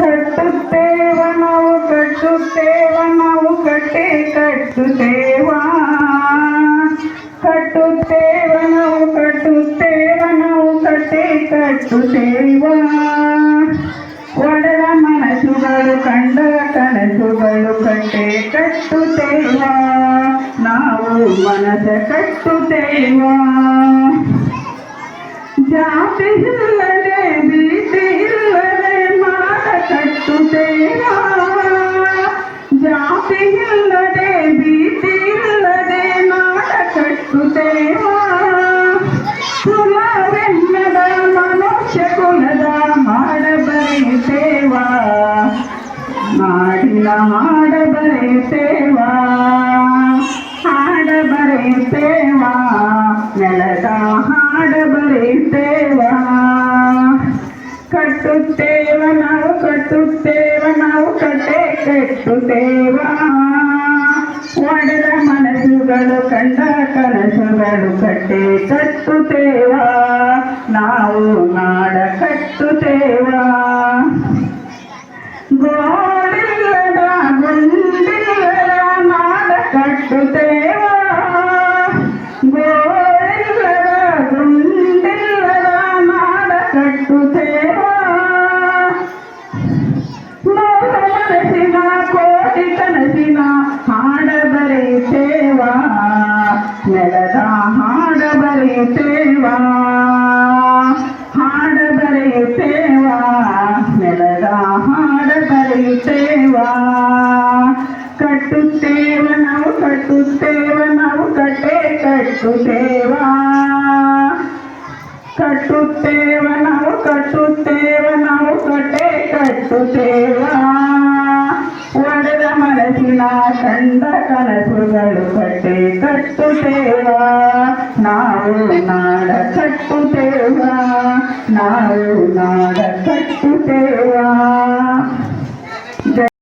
ಕಟ್ಟುತ್ತೇವ ನಾವು ಕಟ್ಟುತ್ತೇವ ನಾವು ಕಟ್ಟೆ ಕಟ್ಟುತ್ತೇವ ಕಟ್ಟುತ್ತೇವ ನಾವು ಕಟ್ಟುತ್ತೇವ ನಾವು ಕಟ್ಟೆ ಕಟ್ಟುತ್ತೇವ ಒಡೆದ ಮನಸ್ಸುಗಳು ಕಂಡ ಕನಸುಗಳು ಕಟ್ಟೆ ಕಟ್ಟುತ್ತೇವ ನಾವು ಮನಸ ಕಟ್ಟುತ್ತೇವ ಜಾತಿ ಸುರವೆನ್ನದ ಮನುಷ್ಯ ಕುಲದ ಮಾಡಬರೆ ಸೇವಾ ಮಾಡಿನ ಮಾಡಬರೆ ಸೇವಾ ಹಾಡಬರೆ ಸೇವಾ ನೆಲದ ಹಾಡಬರೆ ಸೇವಾ ಕಟ್ಟುತ್ತೇವ ನಾವು ಕಟ್ಟುತ್ತೇವ ನಾವು, ಕಟ್ಟೆ ಕಟ್ಟುತ್ತೇವಾ? ಮನಸ್ಸುಗಳು ಕಂಡ ಕನಸುಗಳು ಕಟ್ಟೆ ಕಟ್ಟುತ್ತೇವ ನಾವು ನಾಡ ಕಟ್ಟುತ್ತೇವ ಗೋಳಿಲ್ಲದ ಗುಂಡಿಲ್ಲದ ನಾಡ ಕಟ್ಟುತ್ತೇವ ಗೋಳಿಲ್ಲದ ಗುಂಡಿಲ್ಲದ ನಾಡ ಕಟ್ಟುತ್ತೇವ ನೂರು ಮನಸ್ಸಿನ ಕೋಟಿ ಕನಸಿನ ಹಾಡ ಬರೆಯುತ್ತೇವ ನೆಲದ ಹಾಡ ಬರೆಯುತ್ತೇವ ಹಾಡ ಬರೆಯುತ್ತೇವ ನೆಲದ ಹಾಡ ಬರೆಯುತ್ತೇವ ಕಟ್ಟುತ್ತೇವ ನಾವು ಕಟ್ಟುತ್ತೇವ ನಾವು ಕಟ್ಟೆ ಕಟ್ಟುತ್ತೇವ ಕಟ್ಟುತ್ತೇವ ನಾವು ಕಟ್ಟುತ್ತೇವ ನಾವು ಕಟ್ಟೆ ಕಟ್ಟುತ್ತೇವ ಕಂಡ ಕನಸುಗಳು ಕಟ್ಟೆ ಕಟ್ಟುತ್ತೇವ ನಾವು ನಾಡ ಕಟ್ಟುತ್ತೇವ ನಾವು ನಾಡ ಕಟ್ಟುತ್ತೇವ